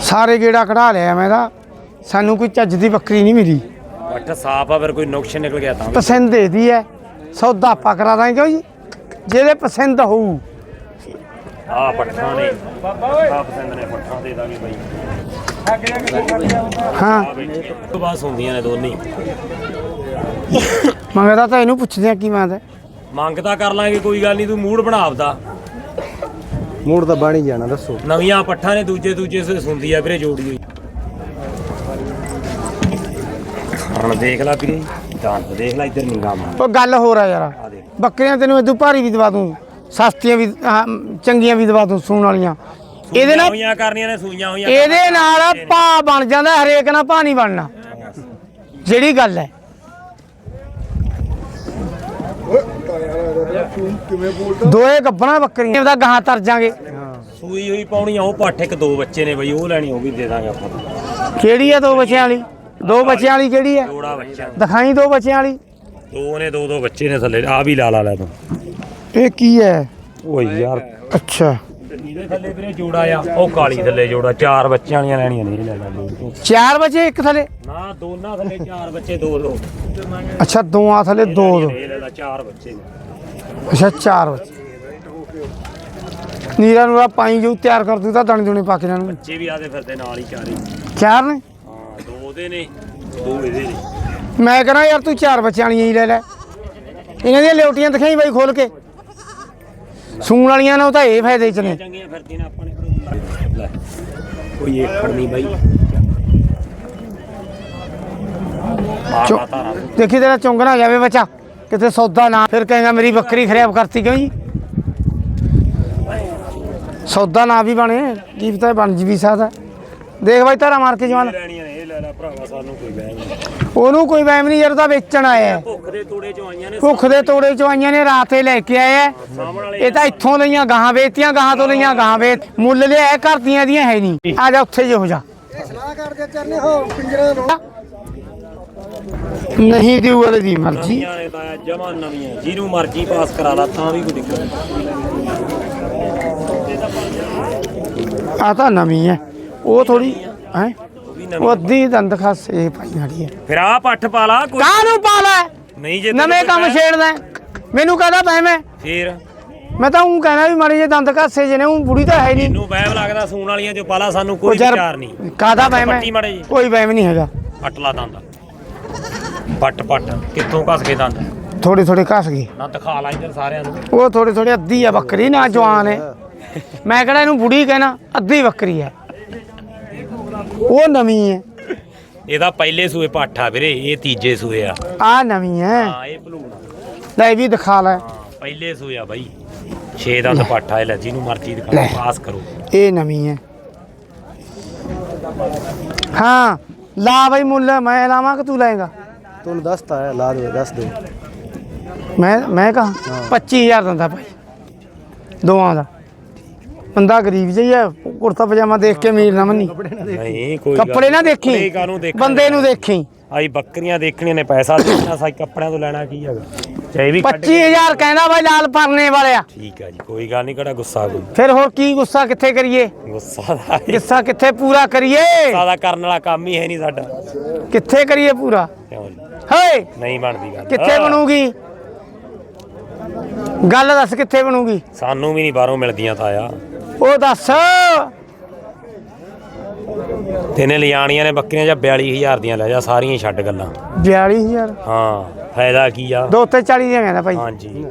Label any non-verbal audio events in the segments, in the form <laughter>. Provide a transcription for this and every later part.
ਸਾਰੇ ਗੇੜਾ ਕਢਾ ਲਿਆ ਮੈਂ ਤਾਂ ਸਾਨੂੰ ਕੋਈ ਚੱਜ ਦੀ ਬੱਕਰੀ ਨਹੀਂ ਮਿਲੀ। ਪੱਠ ਸਾਫ਼ ਆ ਫਿਰ ਕੋਈ ਨੁਕਸ ਨਿਕਲ ਗਿਆ ਤਾਂ। ਪਸੰਦ ਦੇਦੀ ਹੈ ਸੌਦਾ ਆਪਾਂ ਕਰਾ ਦਾਂਗੇ ਜੀ। ਜਿਹਦੇ ਪਸੰਦ ਹੋਊ। ਆਹ ਪੱਠਾਂ ਨੇ। ਆਹ ਪਸੰਦ ਨੇ ਪੱਠਾਂ ਦੇ ਦਾਂਗੇ ਬਾਈ। ਹਾਂ। ਆ ਬੈਠੇ ਤੋਂ ਬਾਅਦ ਹੁੰਦੀਆਂ ਨੇ ਦੋਨੇ। ਮੰਗਦਾ ਤਾਂ ਇਹਨੂੰ ਪੁੱਛਦੇ ਆ ਕੀ ਮੰਗਦਾ। ਮੰਗ ਤਾਂ ਕਰ ਲਾਂਗੇ ਕੋਈ ਗੱਲ ਨਹੀਂ ਤੂੰ ਮੂਡ ਬਣਾ ਆਪਦਾ। ਮੂਡ ਤਾਂ ਬਣ ਜਾਣਾ ਦੱਸੋ। ਨਵੀਆਂ ਪੱਠਾਂ ਨੇ ਦੂਜੇ ਦੂਜੇ ਸੇ ਸੁੰਦੀ ਆ ਵੀਰੇ ਜੋੜੀ ਹੋਈ। ਹੁਣ ਦੇਖ ਲੈ ਵੀਰੇ ਦੰਦ ਦੇਖ ਲੈ ਇੱਧਰ ਨਿਗਾਹ ਮਾਰ। ਉਹ ਗੱਲ ਹੋਰ ਆ ਯਾਰ। ਆ ਦੇਖ। ਬੱਕਰੀਆਂ ਤੈਨੂੰ ਇਦੋਂ ਭਾਰੀ ਵੀ ਦਵਾ ਦੂੰ ਸਸਤੀਆਂ ਵੀ ਆਹ, ਚੰਗੀਆਂ ਵੀ ਦਵਾ ਦੂੰ ਸੂਣ ਵਾਲੀਆਂ। ਇਹਦੇ ਨਾਲ ਹੋਈਆਂ ਕਰਨੀਆਂ ਨੇ ਸੂਈਆਂ ਹੋਈਆਂ ਇਹਦੇ ਨਾਲ ਭਾ ਬਣ ਜਾਂਦਾ ਹਰੇਕ ਨਾਲ ਭਾ ਨਹੀਂ ਬਣਨਾ। ਜਿਹੜੀ ਗੱਲ ਹੈ। ਦੋਏ ਗੱਬਣਾ ਬੱਕਰੀਆਂ। ਉਹਦਾ ਗਾਂ ਤਰ ਜਾਗੇ। ਸੂਈ ਹੋਈ ਪਾਉਣੀ ਆ ਉਹ ਪੱਠ ਇੱਕ ਦੋ ਬੱਚੇ ਨੇ ਬਈ ਉਹ ਲੈਣੀ ਉਹ ਵੀ ਦੇ ਦਾਂਗੇ ਆਪਾਂ। ਕਿਹੜੀ ਹੈ ਦੋ ਬੱਚਿਆਂ ਵਾਲੀ? ਦੋ ਬੱਚਿਆਂ ਵਾਲੀ ਕਿਹੜੀ ਜੋੜਾ ਬੱਚਾ। ਦਿਖਾਈ ਦੋ ਬੱਚਿਆਂ ਵਾਲੀ। ਦੋ ਨੇ ਦੋ ਦੋ ਬੱਚੇ ਨੇ ਥੱਲੇ ਆ ਵੀ ਲਾ ਲਾ ਲੈ ਤੂੰ। ਇਹ ਕੀ ਹੈ? ਓਏ ਯਾਰ ਅੱਛਾ। ਇਹਦੇ ਥੱਲੇ ਵੀਰੇ ਜੋੜਾ ਆ ਉਹ ਕਾਲੀ ਥੱਲੇ ਜੋੜਾ ਚਾਰ ਬੱਚਿਆਂ ਵਾਲੀਆਂ ਲੈਣੀਆਂ ਨੇ ਲੈ ਲੈ। ਚਾਰ ਬੱਚੇ ਇੱਕ ਥਲੇ? ਨਾ ਦੋਨਾਂ ਥੱਲੇ ਚਾਰ ਬੱਚੇ ਦੋ ਦੋ। ਅੱਛਾ ਦੋਆਂ ਥਲੇ ਦੋ ਦੋ। ਇਹ ਲੈ ਲੈ ਚਾਰ ਬੱਚੇ ਅੱਛਾ ਚਾਰ ਬੱਚੇ। ਨੀਰਾ ਨੂਰਾ ਪਾਈ ਜੋ ਤਿਆਰ ਕਰ ਦੂ ਤਾਂ ਦਣ ਦੁਣੇ ਪਾ ਕੇ ਇਹਨਾਂ ਨੂੰ। ਬੱਚੇ ਵੀ ਆਦੇ ਫਿਰਦੇ ਨਾਲ ਹੀ ਚਾਰੇ। ਚਾਰ ਨੇ? ਹਾਂ ਦੋ ਉਹਦੇ ਨੇ ਦੋ ਇਹਦੇ ਨੇ। ਮੈਂ ਕਹਣਾ ਯਾਰ ਤੂੰ ਚਾਰ ਬੱਚਿਆਂ ਵਾਲੀਆਂ ਹੀ ਲੈ ਲੈ। ਇਹਨਾਂ ਦੀਆਂ ਲਿਓਟੀਆਂ ਦਿਖਾਈ ਬਾਈ ਖੋਲ ਕੇ। ਸੂਣ ਵਾਲੀਆਂ ਨੇ ਉਹ ਤਾਂ ਇਹ ਫਾਇਦੇ ਚ ਨੇ। ਚੰਗੀਆਂ ਫਿਰਦੀਆਂ ਨੇ ਆਪਾਂ ਨੇ। ਲੈ ਕੋਈ ਏਕੜ ਨਹੀਂ ਬਾਈ। ਦੇਖੀ ਤੇਰਾ ਚੁੰਗ ਨਾ ਜਾਵੇ ਬੱਚਾ। ਕਿਤੇ ਸੌਦਾ ਨਾ ਫਿਰ ਕਹੇਗਾ ਮੇਰੀ ਬੱਕਰੀ ਖਰਾਬ ਕਰਤੀ ਕਿਉਂ ਜੀ? ਸੌਦਾ ਨਾ ਵੀ ਬਣੇ ਕੀ ਪਤਾ ਬਣ ਜੀ ਵੀ ਸਕਦਾ। ਦੇਖ ਬਾਈ ਤਾਰਾ ਮਾਰ ਕੇ ਜਵਾਨ। ਲੈਣੀਆਂ ਨੇ ਇਹ ਲੈ ਲੈ ਭਰਾਵਾ ਸਾਨੂੰ ਕੋਈ ਵਹਿਮ ਨਹੀਂ। ਉਹਨੂੰ ਕੋਈ ਵਹਿਮ ਨਹੀਂ ਯਾਰ ਤਾਂ ਵੇਚਣ ਆਇਆ ਹੈ। ਭੁੱਖ ਦੇ ਤੋੜੇ ਚੋਂ ਆਈਆਂ ਨੇ ਭੁੱਖ ਦੇ ਤੋੜੇ ਚੋਂ ਆਈਆਂ ਨੇ ਰਾਤੇ ਲੈ ਕੇ ਵਾਲੇ ਇਹ ਤਾਂ ਇੱਥੋਂ ਲਈਆਂ ਗਾਹਾਂ ਵੇਚਤੀਆਂ ਗਾਹਾਂ ਤੋਂ ਲਈਆਂ ਗਾਹਾਂ ਵੇਚ। ਮੁੱਲ ਲਿਆ ਘਰ ਦੀਆਂ ਦੀਆਂ ਹੈ ਨਹੀਂ। ਆ ਜਾ ਉੱਥੇ ਜੇ ਹੋ ਜਾ। ਸਲਾਹ ਕਰਦੇ ਚਰਨੇ ਹੋ ਪਿੰਜਰਾ ਨੂੰ। ਨਹੀਂ ਦਿਉ ਵਾਲੇ ਦੀ ਮਰਜ਼ੀ। ਨਵੀਆਂ ਨੇ ਤਾਂ ਜਮਾ ਨਵੀਆਂ ਜਿਹਨੂੰ ਮਰਜ਼ੀ ਪਾਸ ਕਰਾ ਲਾ ਤਾਂ ਵੀ ਕੋਈ ਦਿੱਕਤ ਨਹੀਂ। ਆ ਤਾਂ ਨਵੀਂ ਹੈ। ਉਹ ਥੋੜੀ ਹੈ? ਉਹ ਅੱਧੀ ਦੰਦ ਖਾਸ ਪਾਈ ਖੜੀ ਹੈ। ਫਿਰ ਆ ਪੱਠ ਪਾ ਲਾ ਕੋਈ ਕਾਹਨੂੰ ਪਾਲਾ ਨਹੀਂ ਜੇ ਨਵੇਂ ਕੰਮ ਛੇੜਦਾ? ਮੈਨੂੰ ਕਹਦਾ ਪੈ ਮੈਂ? ਫਿਰ? ਮੈਂ ਤਾਂ ਉਹ ਕਹਿਣਾ ਵੀ ਮਾੜੇ ਜੇ ਦੰਦ ਘਾਸੇ ਜਿਹਨੇ ਉਹ ਬੁੜੀ ਤਾਂ ਹੈ ਨਹੀਂ। ਇਹਨੂੰ ਵਹਿਮ ਲੱਗਦਾ ਸੂਣ ਵਾਲੀਆਂ ਜੋ ਪਾਲਾ ਸਾਨੂੰ ਕੋਈ ਵਿਚਾਰ ਨਹੀਂ। ਕਾਹਦਾ ਵਹਿਮ ਹੈ? ਜੀ। ਕੋਈ ਵਹਿਮ ਨਹੀਂ ਹੈਗਾ। ਪੱਟ ਲਾ ਦੰਦ। ਪੱਟ ਪੱਟ ਕਿੱਥੋਂ ਘਸ ਕੇ ਦੰਦ? ਥੋੜੀ ਥੋੜੀ ਘਸ ਗਈ। ਨਾ ਦਿਖਾ ਲਾ ਇੱਧਰ ਸਾਰਿਆਂ ਨੂੰ। ਉਹ ਥੋੜੀ ਥੋੜੀ ਅੱਧੀ ਆ ਬੱਕਰੀ ਨਾ ਜਵਾਨ ਹੈ ਮੈਂ ਕਿਹੜਾ ਇਹਨੂੰ ਬੁੜੀ ਕਹਿਣਾ ਅੱਧੀ ਬੱਕਰੀ ਹੈ ਉਹ ਨਵੀਂ ਹੈ ਇਹਦਾ ਪਹਿਲੇ ਸੂਏ ਪੱਠ ਵੀਰੇ ਇਹ ਤੀਜੇ ਸੂਏ ਆ। ਆ ਨਵੀਂ ਹੈ ਹਾਂ ਇਹ ਭਲੂਣਾ ਲੈ ਇਹ ਵੀ ਦਿਖਾ ਲੈ। ਹਾਂ ਪਹਿਲੇ ਸੂਏ ਆ ਬਾਈ। 6 ਦਾ ਤਾਂ ਪੱਠ ਆ ਇਹ ਲੈ ਜਿਹਨੂੰ ਮਰਜ਼ੀ ਦਿਖਾ। ਪਾਸ ਕਰੋ। ਇਹ ਨਵੀਂ ਹੈ ਹਾਂ ਲਾ ਬਈ ਮੁੱਲ ਮੈਂ ਲਾਵਾਂ ਕਿ ਤੂੰ ਲਾਏਗਾ? ਤੁਹਾਨੂੰ ਦੱਸਤਾ ਹੈ ਲਾ ਦੇ ਦੱਸ ਦੇ। ਮੈਂ ਮੈਂ ਕਹਾ? 25000 ਦਿੰਦਾ ਭਾਈ। ਦੋਵਾਂ ਦਾ। ਬੰਦਾ ਗਰੀਬ ਜਿਹਾ ਹੀ ਹੈ ਕੁੜਤਾ ਪਜਾਮਾ ਦੇਖ ਕੇ ਅਮੀਰ ਨਾ ਮੰਨੀ। ਨਹੀਂ ਕੋਈ ਗੱਲ ਕੱਪੜੇ ਨਾ ਦੇਖੀ। ਕੱਪੜੇ ਕਾਹਨੂੰ ਦੇਖਣੇ? ਬੰਦੇ ਨੂੰ ਦੇਖੀ। ਆਈ ਬੱਕਰੀਆਂ ਦੇਖਣੀਆਂ ਨੇ ਪੈਸਾ ਦੇਖਣਾ ਸਾਈ ਕੱਪੜਿਆਂ ਤੋਂ ਲੈਣਾ ਕੀ ਹੈਗਾ? ਚਾਹੇ ਵੀ ਕੱਢ ਕੇ- 25000 ਕਹਿੰਦਾ ਭਾਈ ਲਾਲ ਪਰਨੇ ਵਾਲਿਆ। ਠੀਕ ਆ ਜੀ ਕੋਈ ਗੱਲ ਨਹੀਂ ਕਿਹੜਾ ਗੁੱਸਾ ਕੋਈ। ਫਿਰ ਹੋਰ ਕੀ ਗੁੱਸਾ ਕਿੱਥੇ ਕਰੀਏ? ਗੁੱਸਾ ਦਾ ਗੁੱਸਾ ਕਿੱਥੇ ਪੂਰਾ ਕਰੀਏ? ਸਾਦਾ ਕਰਨ ਵਾਲਾ ਕੰਮ ਹੀ ਹੈ ਨਹੀਂ ਸਾਡਾ। ਕਿੱਥੇ ਕਰੀਏ ਪੂਰਾ? ਕਿਉਂ ਜੀ? ਹਏ! ਨਹੀਂ ਬਣਦੀ ਗੱਲ। ਕਿੱਥੇ ਬਣੂਗੀ? ਗੱਲ ਦੱਸ ਕਿੱਥੇ ਬਣੂਗੀ? ਸਾਨੂੰ ਵੀ ਨਹੀਂ ਬਾਹਰੋਂ ਮਿਲਦੀਆਂ ਤਾਇਆ ਉਹ ਦੱਸ। ਤੇਨੇ ਲਿਜਾਣੀਆਂ ਨੇ ਬੱਕਰੀਆਂ ਜਾਂ 42000 ਦੀਆਂ ਲੈ ਜਾ ਸਾਰੀਆਂ ਹੀ ਛੱਡ ਗੱਲਾਂ। 42000 ਹਾਂ ਫਾਇਦਾ ਕੀ ਆ? ਦੋ ਤੇ 40 ਦੀਆਂ ਕਹਿੰਦਾ ਭਾਈ। ਹਾਂਜੀ।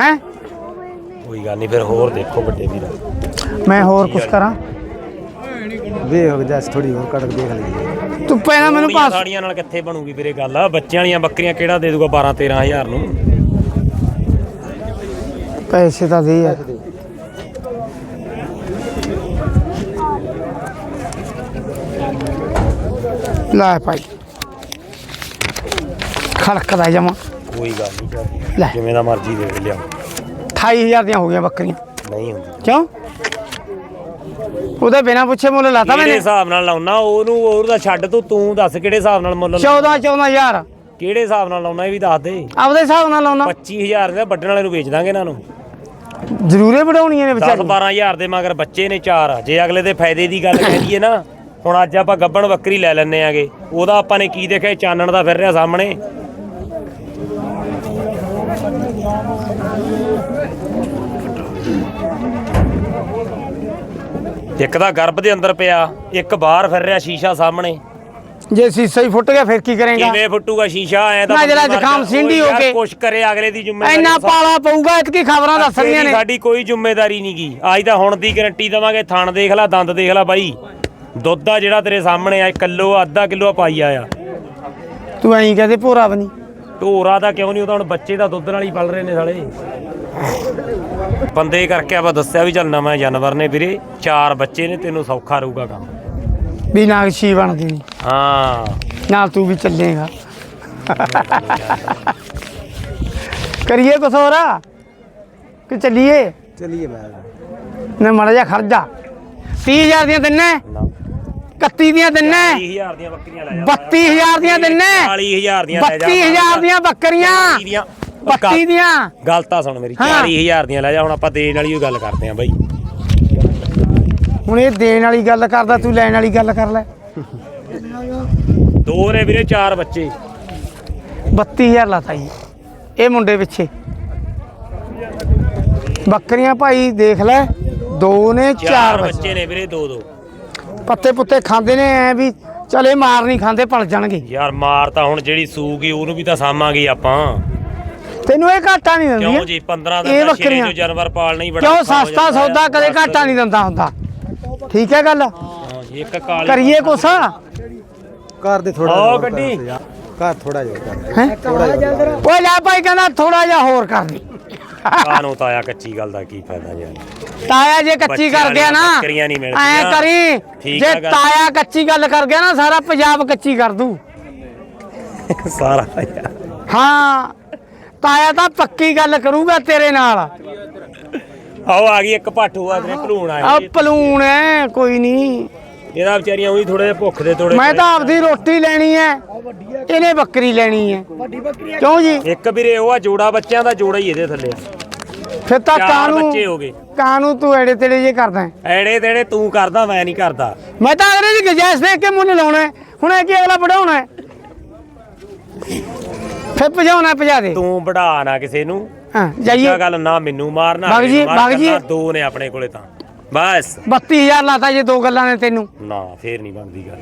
ਹੈ? ਕੋਈ ਗੱਲ ਨਹੀਂ ਫਿਰ ਹੋਰ ਦੇਖੋ ਵੱਡੇ ਵੀਰ। ਮੈਂ ਹੋਰ ਕੁਛ ਕਰਾਂ? ਵੇਖ ਹੋ ਜੈਸ ਥੋੜੀ ਹੋਰ ਕੱਢ ਕੇ ਦੇਖ ਲਈ ਤੂੰ ਪਹਿਲਾਂ ਮੈਨੂੰ ਪਾਸ ਸਾੜੀਆਂ ਨਾਲ ਕਿੱਥੇ ਬਣੂਗੀ ਵੀਰੇ ਗੱਲ? ਬੱਚਿਆਂ ਵਾਲੀਆਂ ਬੱਕਰੀਆਂ ਕਿਹੜਾ ਦੇ ਦੂਗਾ 12 13000 ਨੂੰ? ਪੈਸੇ ਤਾਂ ਦੇ ਯਾਰ ਲੈ ਭਾਈ। ਖੜਕਦਾ ਜਮਾ। ਕੋਈ ਗੱਲ ਨਹੀਂ ਲੈ। ਜਿਵੇਂ ਦਾ ਮਰਜ਼ੀ ਦੇ ਲਿਆ 28000 ਦੀਆਂ ਹੋ ਗਈਆਂ ਬੱਕਰੀਆਂ। ਨਹੀਂ ਹੁੰਦੀ। ਕਿਉਂ? ਉਹਦੇ ਬਿਨਾ ਪੁੱਛੇ ਮੁੱਲ ਲਾਤਾ ਕਿਹੜੇ ਮੈਨੇ? ਹਿਸਾਬ ਨਾਲ ਲਾਉਣਾ? ਉਹਨੂੰ ਉਹਦਾ ਛੱਡ ਤੂੰ ਤੂੰ ਦੱਸ ਕਿਹੜੇ ਹਿਸਾਬ ਨਾਲ ਮੁੱਲ ਲਾਉਣਾ? 14 14000 ਕਿਹੜੇ ਹਿਸਾਬ ਨਾਲ ਲਾਉਣਾ ਇਹ ਵੀ ਦੱਸ ਦੇ। ਆਪਦੇ ਹਿਸਾਬ ਨਾਲ ਲਾਉਣਾ। 25000 ਦੇ ਵੱਢਣ ਵਾਲੇ ਨੂੰ ਵੇਚ ਦਾਂਗੇ ਇਹਨਾਂ ਨੂੰ। ਜ਼ਰੂਰੇ ਵਧਾਉਣੀਆਂ ਨੇ 10 ਵਿਚਾਰੀ 12000 ਦੇ ਮਗਰ ਬੱਚੇ ਨੇ ਚਾਰ। ਜੇ ਅਗਲੇ ਦੇ ਫਾਇਦੇ ਦੀ ਗੱਲ ਦਈਏ ਨਾ ਹੁਣ ਅੱਜ ਆਪਾਂ ਗੱਬਣ ਬੱਕਰੀ ਲੈ ਲੈਨੇ ਆਗੇ। ਉਹਦਾ ਆਪਾਂ ਨੇ ਕੀ ਦੇਖਿਆ? ਇਹ ਚਾਨਣ ਦਾ ਫਿਰ ਰਿਹਾ ਸਾਹਮਣੇ। ਇੱਕ ਦਾ ਗਰਭ ਦੇ ਅੰਦਰ ਪਿਆ ਇੱਕ ਬਾਹਰ ਫਿਰ ਰਿਹਾ ਸ਼ੀਸ਼ਾ ਸਾਹਮਣੇ। ਜੇ ਸੀਸਾ ਹੀ ਫੁੱਟ ਗਿਆ ਫਿਰ ਕੀ ਕਰੇਗਾ? ਕਿਵੇਂ ਫੁੱਟੂਗਾ ਸ਼ੀਸ਼ਾ? ਐ ਤਾਂ ਨਾ ਜਿਹੜਾ ਬੰਦਾ ਮਰ ਜ਼ੁਕਾਮ ਸਿੰਡੀ ਹੋ ਯਾਰ ਕੇ। ਕੁਛ ਕਰੇ ਅਗਲੇ ਦੀ ਜ਼ਿੰਮੇਵਾਰੀ ਇੰਨਾ ਪਾਲਾ ਪਊਗਾ ਇਤਕੀ ਖਬਰਾਂ ਦੱਸ ਰਹੀਆਂ ਤੇਰੀ ਨੇ। ਸਾਡੀ ਕੋਈ ਜ਼ਿੰਮੇਵਾਰੀ ਨਹੀਂ ਗੀ। ਅੱਜ ਤਾਂ ਹੁਣ ਦੀ ਗਰੰਟੀ ਦਵਾਂਗੇ ਥਣ ਦੇਖ ਲੈ ਦੰਦ ਦੇਖ ਲੈ ਬਾਈ। ਦੁੱਧ ਆ ਜਿਹੜਾ ਤੇਰੇ ਸਾਹਮਣੇ ਆ ਕਿਲੋ ਅੱਧਾ ਕਿਲੋ ਪਾਈ ਆ ਤੂੰ ਐਂ ਕਹਦੇ ਭੋਰਾ ਬਣੀ ਢੋਰਾ ਦਾ ਕਿਉਂ ਨਹੀਂ? ਉਹ ਤਾਂ ਹੁਣ ਬੱਚੇ ਦਾ ਦੁੱਧ ਨਾਲ ਹੀ ਪਲ ਰਹੇ ਨੇ ਸਾਲੇ। ਬੰਦੇ ਕਰਕੇ ਆਪਾਂ ਦੱਸਿਆ ਵੀ ਚੱਲ ਨਵਾਂ ਜਾਨਵਰ ਨੇ ਵੀਰੇ ਚਾਰ ਬੱਚੇ ਨੇ ਤੈਨੂੰ ਸੌਖਾ ਰਹੂਗਾ ਕੰਮ। ਵੀ ਨਾਗਸ਼ੀ ਬਣਦੀ ਨੀ। ਹਾਂ। ਨਾਲ ਤੂੰ ਵੀ ਚੱਲੇਗਾ। ਕਰੀਏ ਕੁਛ ਹੋਰ? ਕਿ ਚੱਲੀਏ? ਚਲਿਏ ਮੈਂ ਨਾ ਮੜਾ ਜਾ। ਖਰਜਾ 30000 ਦੀਆਂ ਦਿੰਨੇ 31 ਦੀਆਂ ਦਿੰਨੇ 30000 ਦੀਆਂ ਬੱਕਰੀਆਂ ਲੈ ਜਾ। 32000 ਦੀਆਂ ਦਿੰਨੇ 40000 ਦੀਆਂ ਲੈ ਜਾ। 32000 ਦੀਆਂ ਬੱਕਰੀਆਂ। 32 ਦੀਆਂ? ਗੱਲ ਤਾਂ ਸੁਣ ਮੇਰੀ ਹਾਂ। 40000 ਦੀਆਂ ਲੈ ਜਾ ਹੁਣ ਆਪਾਂ ਦੇਣ ਵਾਲੀ ਗੱਲ ਕਰਦੇ ਆਂ ਬਾਈ। ਹੁਣ ਇਹ ਦੇਣ ਵਾਲੀ ਗੱਲ ਕਰਦਾ ਤੂੰ ਲੈਣ ਵਾਲੀ ਗੱਲ ਕਰ ਲੈ। ਦੋ ਨੇ ਵੀਰੇ ਚਾਰ ਬੱਚੇ। 32000 ਲਾਤਾ ਜੀ। ਇਹ ਮੁੰਡੇ ਪਿੱਛੇ। ਬੱਕਰੀਆਂ ਭਾਈ ਦੇਖ ਲੈ ਦੋ ਨੇ ਚਾਰ ਬੱਚੇ ਨੇ ਵੀਰੇ ਦੋ ਦੋ ਪੱਤੇ ਪੁੱਤੇ ਖਾਂਦੇ ਨੇ ਐ ਵੀ ਚਲੇ ਮਾਰ ਨਹੀਂ ਖਾਂਦੇ ਪਲ ਜਾਣਗੇ। ਯਾਰ ਮਾਰ ਤਾਂ ਹੁਣ ਜਿਹੜੀ ਸੂਗੀ ਉਹਨੂੰ ਵੀ ਤਾਂ ਸਾਮਾਂਗੇ ਆਪਾਂ। ਤੈਨੂੰ ਇਹ ਘਾਟਾ ਨਹੀਂ ਦਿੰਦੀ ਕਿਉਂ ਜੀ? 15 ਦਾ ਇਹ ਬੱਕਰੀਆਂ ਜੋ ਜਾਨਵਰ ਪਾਲਣਾ ਹੀ ਬੜਾ ਕਿਉਂ ਸਸਤਾ ਸੌਦਾ ਕਦੇ ਘਾਟਾ ਨਹੀਂ ਦਿੰਦਾ ਹੁੰਦਾ? ਠੀਕ ਹੈ ਗੱਲ? ਕਰੀਏ ਕੋਸਾ ਕਰ ਦੇ ਥੋੜਾ ਆਓ ਗੱਡੀ। ਕਰ ਥੋੜਾ ਜਿਹਾ ਹੈ? ਓਏ ਲੈ ਭਾਈ ਕਹਿੰਦਾ ਥੋੜਾ ਜਿਹਾ ਹੋਰ ਕਰ ਦੇ। ਕਾਨੂੰ ਤਾਇਆ ਕੱਚੀ ਗੱਲ ਦਾ ਕੀ ਫਾਇਦਾ ਯਾਰ ਤਾਇਆ ਜੇ ਕੱਚੀ ਕਰ ਗਿਆ ਨਾ ਐ ਕਰੀ ਜੇ ਤਾਇਆ ਕੱਚੀ ਗੱਲ ਕਰ ਗਿਆ ਨਾ ਸਾਰਾ ਪੰਜਾਬ ਕੱਚੀ ਕਰ ਦੂ। ਸਾਰਾ ਹਾਂ ਤਾਇਆ ਤਾਂ ਪੱਕੀ ਗੱਲ ਕਰੂਗਾ ਤੇਰੇ ਨਾਲ। ਆਓ ਆ ਗਈ ਇੱਕ ਪਾਠੂ ਆ ਤੇਰੇ ਭਲੂਣ ਆ ਆਇਆ ਪਲੂਣ ਐ ਕੋਈ ਨਹੀਂ ਇਹਦਾ ਵਿਚਾਰੀਆਂ ਉਹੀ ਥੋੜੇ ਭੁੱਖ ਦੇ ਤੋੜੇ ਮੈਂ ਤਾਂ ਆਪਦੀ ਰੋਟੀ ਲੈਣੀ ਐ। ਇਹਨੇ ਬੱਕਰੀ ਲੈਣੀ ਐ। ਕਿਉਂ ਜੀ? ਇੱਕ ਵੀਰੇ ਉਹ ਆ ਜੋੜਾ ਬੱਚਿਆਂ ਦਾ ਜੋੜਾ ਹੀ ਇਹਦੇ ਥੱਲੇ। ਆ ਫਿਰ ਤਾਂ ਚਾਰ ਕਾਨੂੰ ਬੱਚੇ ਹੋ ਗਏ। ਕਾਨੂੰ ਤੂੰ ਐੜੇ ਤੇੜੇ ਜੇ ਕਰਦਾ ਹੈ? ਐੜੇ ਤੇੜੇ ਤੂੰ ਕਰਦਾ ਮੈਂ ਨਹੀਂ ਕਰਦਾ। ਮੈਂ ਤਾਂ ਅਗਲੇ ਦੀ ਗੁੰਜਾਇਸ਼ ਦੇਖ ਕੇ ਮੁੱਲ ਲਾਉਣਾ ਹੈ। ਹੁਣ ਇਹ ਕੀ ਅਗਲਾ ਵਧਾਉਣਾ ਹੈ ਫਿਰ ਭਜਾਉਣਾ ਭਜਾ ਦੇ। ਤੂੰ ਵਢਾ ਨਾ ਕਿਸੇ ਨੂੰ। ਹਾਂ ਜਾਈਏ। ਇਹ ਗੱਲ ਨਾ ਮੈਨੂੰ ਮਾਰਨਾ ਬਾਗ ਜੀ, ਮਾਰ ਬਾਗ ਜੀ। ਦੋ ਨੇ ਆਪਣੇ ਕੋਲੇ ਤਾਂ। ਬਸ। 32000 ਲਾਤਾ ਜੇ ਦੋ ਗੱਲਾਂ ਨੇ ਤੈਨੂੰ। ਨਾ ਫੇਰ ਨਹੀਂ ਬਣਦੀ ਗੱਲ।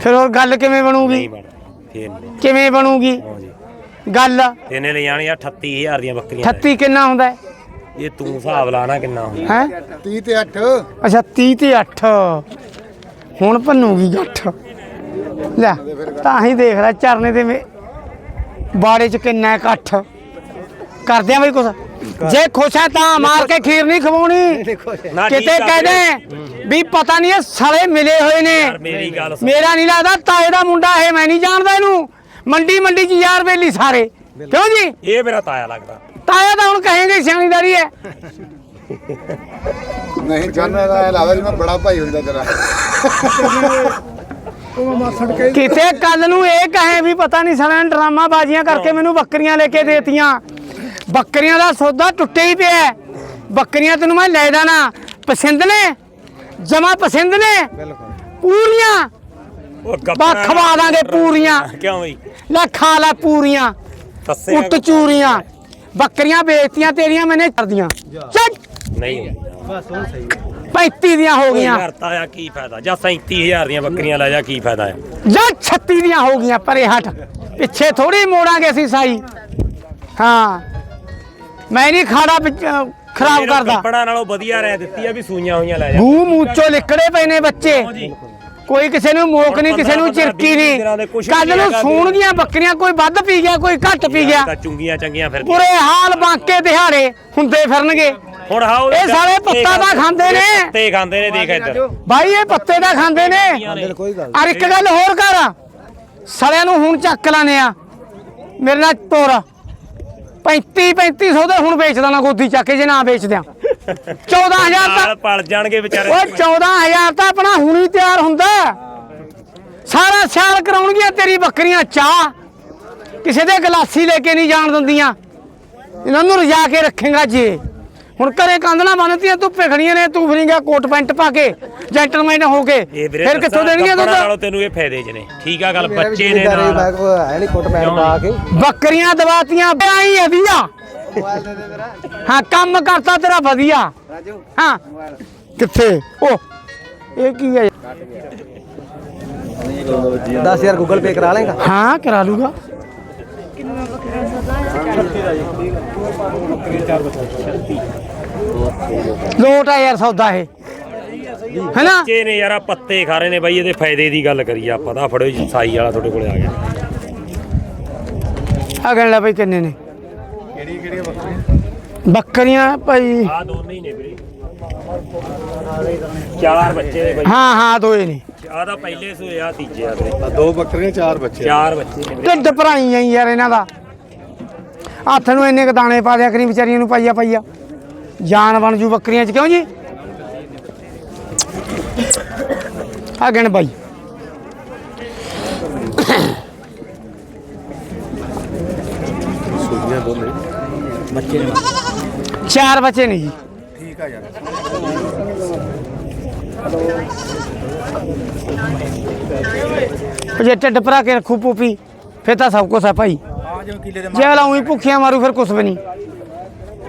ਫਿਰ ਹੋਰ ਗੱਲ ਕਿਵੇਂ ਬਣੂਗੀ? ਨਹੀਂ ਬਣਦੀ ਫੇਰ ਨਹੀਂ ਕਿਵੇਂ ਬਣੂਗੀ? ਹਾਂ ਜੀ। ਗੱਲ। ਇਹਨੇ ਲੈ ਜਾਣੀ ਆ 38000 ਦੀਆਂ ਬੱਕਰੀਆਂ 38 ਕਿੰਨਾ ਹੁੰਦਾ ਹੈ? ਇਹ ਤੂੰ ਹਿਸਾਬ ਲਾਣਾ ਕਿੰਨਾ ਹੁੰਦਾ। ਹੈ? 30 ਤੇ 8 ਅੱਛਾ 30 ਤੇ 8 ਹੁਣ ਭੰਨੂਗੀ ਗੱਠ। ਲੈ ਤਾਂ ਹੀ ਦੇਖ ਲੈ ਚਰਨੇ ਦੇ ਮੇ- ਬਾੜੇ ਚ ਕਿੰਨਾ ਇਕੱਠ? ਕਰਦੇ ਆ ਬਈ ਕੁਛ? ਜੇ ਖੁਸ਼ ਹੈ ਤਾਂ ਮਾਰ ਕੇ ਖੀਰ ਨਹੀਂ ਖਵਾਉਣੀ। ਕਿਤੇ ਕਹਿੰਦੇ ਵੀ ਪਤਾ ਨਹੀਂ ਇਹ ਸਾਲੇ ਮਿਲੇ ਹੋਏ ਨੇ। ਮੇਰੀ ਗੱਲ ਸੁਣ। ਮੇਰਾ ਨਹੀਂ ਲੱਗਦਾ ਤਾਏ ਦਾ ਮੁੰਡਾ ਇਹ ਮੈਂ ਨਹੀਂ ਜਾਣਦਾ ਇਹਨੂੰ। ਮੰਡੀ ਮੰਡੀ ਚ ਯਾਰ ਵੇਲੀ ਸਾਰੇ। ਕਿਉਂ ਜੀ? ਇਹ ਮੇਰਾ ਤਾਇਆ ਲੱਗਦਾ। ਤਾਇਆ ਤਾਂ ਹੁਣ ਕਹੇਗੇ ਸਿਆਣੀਦਾਰੀ ਹੈ। ਨਹੀਂ ਜਾਨਣਾ ਲੱਗਦਾ ਜਿਵੇਂ ਬੜਾ ਭਾਈ ਹੁੰਦਾ ਤੇਰਾ। <laughs> ਕਿਤੇ ਕੱਲ ਨੂੰ ਇਹ ਕਹੇ ਵੀ ਪਤਾ ਨਹੀਂ ਸਾਲਿਆਂ ਨੇ ਡਰਾਮਾ ਬਾਜ਼ੀਆਂ ਕਰਕੇ ਮੈਨੂੰ ਬੱਕਰੀਆਂ ਲੈ ਕੇ ਦੇਤੀਆਂ। ਬੱਕਰੀਆਂ ਦਾ ਸੌਦਾ ਟੁੱਟੇ ਹੀ ਪਿਆ। ਹੈ। ਬੱਕਰੀਆਂ ਤੈਨੂੰ ਮੈਂ ਲੈ ਦੇਣਾ ਪਸੰਦ ਨੇ? ਜਮਾ ਪਸੰਦ ਨੇ? ਪੂਰੀਆਂ? ਉਹ ਬਾ ਖਵਾ ਦਾਂਗੇ ਪੂਰੀਆਂ। ਕਿਉਂ ਬਈ? ਲੈ ਖਾ ਲੈ ਪੂਰੀਆਂ। ਉੱਟ ਚੂਰੀਆਂ। ਬੱਕਰੀਆਂ ਵੇਚਤੀਆਂ ਤੇਰੀਆਂ ਮੈਨੇ ਕਰਦੀਆਂ ਚੱਲ। ਨਹੀਂ 35 ਦੀਆਂ ਹੋ ਗਈਆਂ। ਯਾਰ ਤਾਇਆ ਕੀ ਫਾਇਦਾ? ਜਾਂ 37000 ਦੀਆਂ ਬੱਕਰੀਆਂ ਲੈ ਜਾ ਕੀ ਫਾਇਦਾ ਹੈ? ਜਾਂ 36 ਦੀਆਂ ਹੋ ਗਈਆਂ ਪਰੇ ਹਟ। ਪਿੱਛੇ ਥੋੜੀ ਮੋੜਾਂਗੇ ਅਸੀਂ ਸਾਈ। ਹਾਂ। ਮੈਂ ਨਹੀਂ ਖਾੜਾ ਵਿੱਚ, ਅਹ, ਖਰਾਬ ਕਰਦਾ। ਕੱਪੜਾ ਨਾਲੋਂ ਵਧੀਆ ਰਹਿ ਦਿੱਤੀ ਆ ਵੀ ਸੂਈਆਂ ਹੋਈਆਂ ਲੈ ਜਾ। ਮੂੰਹ ਮੂਚੋ ਲਿਕੜੇ ਪਏ ਨੇ ਬੱਚੇ। ਕੋਈ ਕਿਸੇ ਨੂੰ ਮੋਕ ਨਹੀਂ ਕਿਸੇ ਨੂੰ ਚਿਰਕੀ ਨਹੀਂ। ਕੱਲ ਨੂੰ ਸੂਣਗੀਆਂ ਬੱਕਰੀਆਂ ਕੋਈ ਵੱਧ ਪੀ ਗਿਆ ਕੋਈ ਘੱਟ ਪੀ ਗਿਆ। ਤਾਂ ਚੁੰਗੀਆਂ ਚੰਗੀਆਂ ਫਿਰ ਬੁਰੇ ਹਾਲ ਬਾਂਕੇ ਦਿਹਾੜੇ ਹੁੰਦੇ ਫਿਰਨਗੇ। ਹੁਣ ਹਾਂ ਇਹ ਸਾਲੇ ਪੱਤਾ ਤਾਂ ਖਾਂਦੇ ਨੇ। ਤੇ ਖਾਂਦੇ ਨੇ ਦੇਖ ਇੱਧਰ। ਬਾਈ ਇਹ ਪੱਤੇ ਤਾਂ ਖਾਂਦੇ ਨੇ। ਔਰ ਇੱਕ ਗੱਲ ਹੋਰ ਕਰ। ਸਾਲਿਆਂ ਨੂੰ ਹੁਣ ਚੱਕ ਲਾਨੇ ਆ। ਮੇਰੇ ਨਾਲ ਤੋਰ। 35 3500 ਦੇ ਹੁਣ ਵੇਚ ਦਾਣਾ ਗੋਦੀ ਚੱਕ ਜੇ ਨਾ ਵੇਚਦਿਆਂ। 14000 ਤਾਂ ਪਲ ਜਾਣਗੇ ਵਿਚਾਰੇ। ਓਏ 14000 ਤਾਂ ਆਪਣਾ ਹੁਣੀ ਤਿਆਰ ਹੁੰਦਾ। ਸਾਰਾ ਸਿਆਲ ਕਰਾਉਣਗੀਆਂ ਤੇਰੀ ਬੱਕਰੀਆਂ ਚਾਹ। ਕਿਸੇ ਦੇ ਗਲਾਸੀ ਲੈ ਕੇ ਨਹੀਂ ਜਾਣ ਦਿੰਦੀਆਂ। ਇਹਨਾਂ ਨੂੰ ਰਜਾ ਕੇ ਰੱਖੇਗਾ ਜੀ। ਹੁਣ ਘਰੇ ਕੰਧਣਾ ਬੰਨਤੀਆਂ ਧੁੱਪੇ ਖੜੀਆਂ ਨੇ ਤੂੰ ਫਿਰਿੰਗਾ ਕੋਟ ਪੈਂਟ ਪਾ ਕੇ ਜੈਂਟਲਮੈਨ ਹੋ ਕੇ ਫਿਰ ਕਿੱਥੋਂ ਦੱਸਾਂ, ਦੇਣਗੇ ਗੱਭਣਾ ਦੁੱਧ? ਨਾਲੋਂ ਤੈਨੂੰ ਇਹ ਫਾਇਦੇ 'ਚ ਨੇ। ਠੀਕ ਆ ਗੱਲ ਬੱਚੇ ਜੀ ਨੇ ਨਾਲ ਮੈਂ ਕੋ ਹੈ ਨਹੀਂ ਕੋਟ ਪੈਂਟ ਪਾ ਕੇ। ਬੱਕਰੀਆਂ ਦਵਾਤੀਆਂ ਆਈ ਵਧੀਆ ਹਾਂ ਕੰਮ ਕਰਤਾ ਤੇਰਾ ਵਧੀਆ। ਰਾਜੂ। ਹਾਂ। ਕਿੱਥੇ? ਉਹ ਇਹ ਕੀ ਹੈ 10000 ਗੂਗਲ ਪੇ ਕਰਾ ਲੇਗਾ ਹਾਂ ਕਰਾ ਲੂਗਾ। ਲੋਟ ਆ ਯਾਰ ਸੌਦਾ ਇਹ। ਹੈਨਾ? ਬੱਚੇ ਨੇ ਯਾਰ ਆ ਪੱਤੇ ਖਾ ਰਹੇ ਨੇ ਬਾਈ ਇਹਦੇ ਫਾਇਦੇ ਦੀ ਗੱਲ ਕਰੀਏ ਆਪਾਂ ਤਾਂ। ਫੜੋ ਜੀ ਸਾਈ ਵਾਲਾ ਤੁਹਾਡੇ ਕੋਲੇ ਆ ਗਿਆ। ਆ ਗਣ ਲੈ ਬਈ ਕਿੰਨੇ ਨੇ। ਕਿਹੜੀ ਕਿਹੜੀਆਂ ਬੱਕਰੀਆਂ ਬੱਕਰੀਆਂ ਭਾਈ। ਆ ਦੋਨੇ ਹੀ ਨੇ ਵੀਰੇ। ਚਾਰ ਬੱਚੇ ਨੇ ਬਾਈ। ਹਾਂ ਹਾਂ ਦੋਏ ਨੇ। ਆ ਤਾਂ ਪਹਿਲੇ ਸੂਏ ਆ ਤੀਜੇ ਆ ਵੀਰੇ। ਦੋ ਬੱਕਰੀਆਂ ਚਾਰ ਬੱਚੇ। ਚਾਰ ਬੱਚੇ ਨੇ। ਢਿੱਡ ਭਰਾਈ ਆਈ ਯਾਰ ਇਹਨਾਂ ਦਾ। ਹੱਥ ਨੂੰ ਇੰਨੇ ਕ ਦਾਣੇ ਪਾ ਦਿਆ ਕਰੀ ਵਿਚਾਰੀਆਂ ਨੂੰ ਪਾਈਆ ਪਾਈਆ ਜਾਨ ਬਣ ਜੂ ਬੱਕਰੀਆਂ ਚ ਕਿਉਂ ਜੀ? ਆ ਗਣ ਬਾਈ। ਸੂਈਆਂ ਦੋਨੇ ਚਾਰ ਬੱਚੇ ਨੇ ਜੀ। ਠੀਕ ਆ ਯਾਰ ਜੇ ਢਿੱਡ ਭਰਾ ਕੇ ਰੱਖੂ ਪੂਪੀ ਫਿਰ ਤਾਂ ਸਭ ਕੁਛ ਆ ਭਾਈ। ਆ ਜਿਵੇਂ ਕਿਲੇ ਦੇ ਜੇ ਲਾਉਂ ਭੁੱਖੀਆਂ ਮਾਰੂ ਫਿਰ ਕੁਛ ਵੀ ਨਹੀਂ।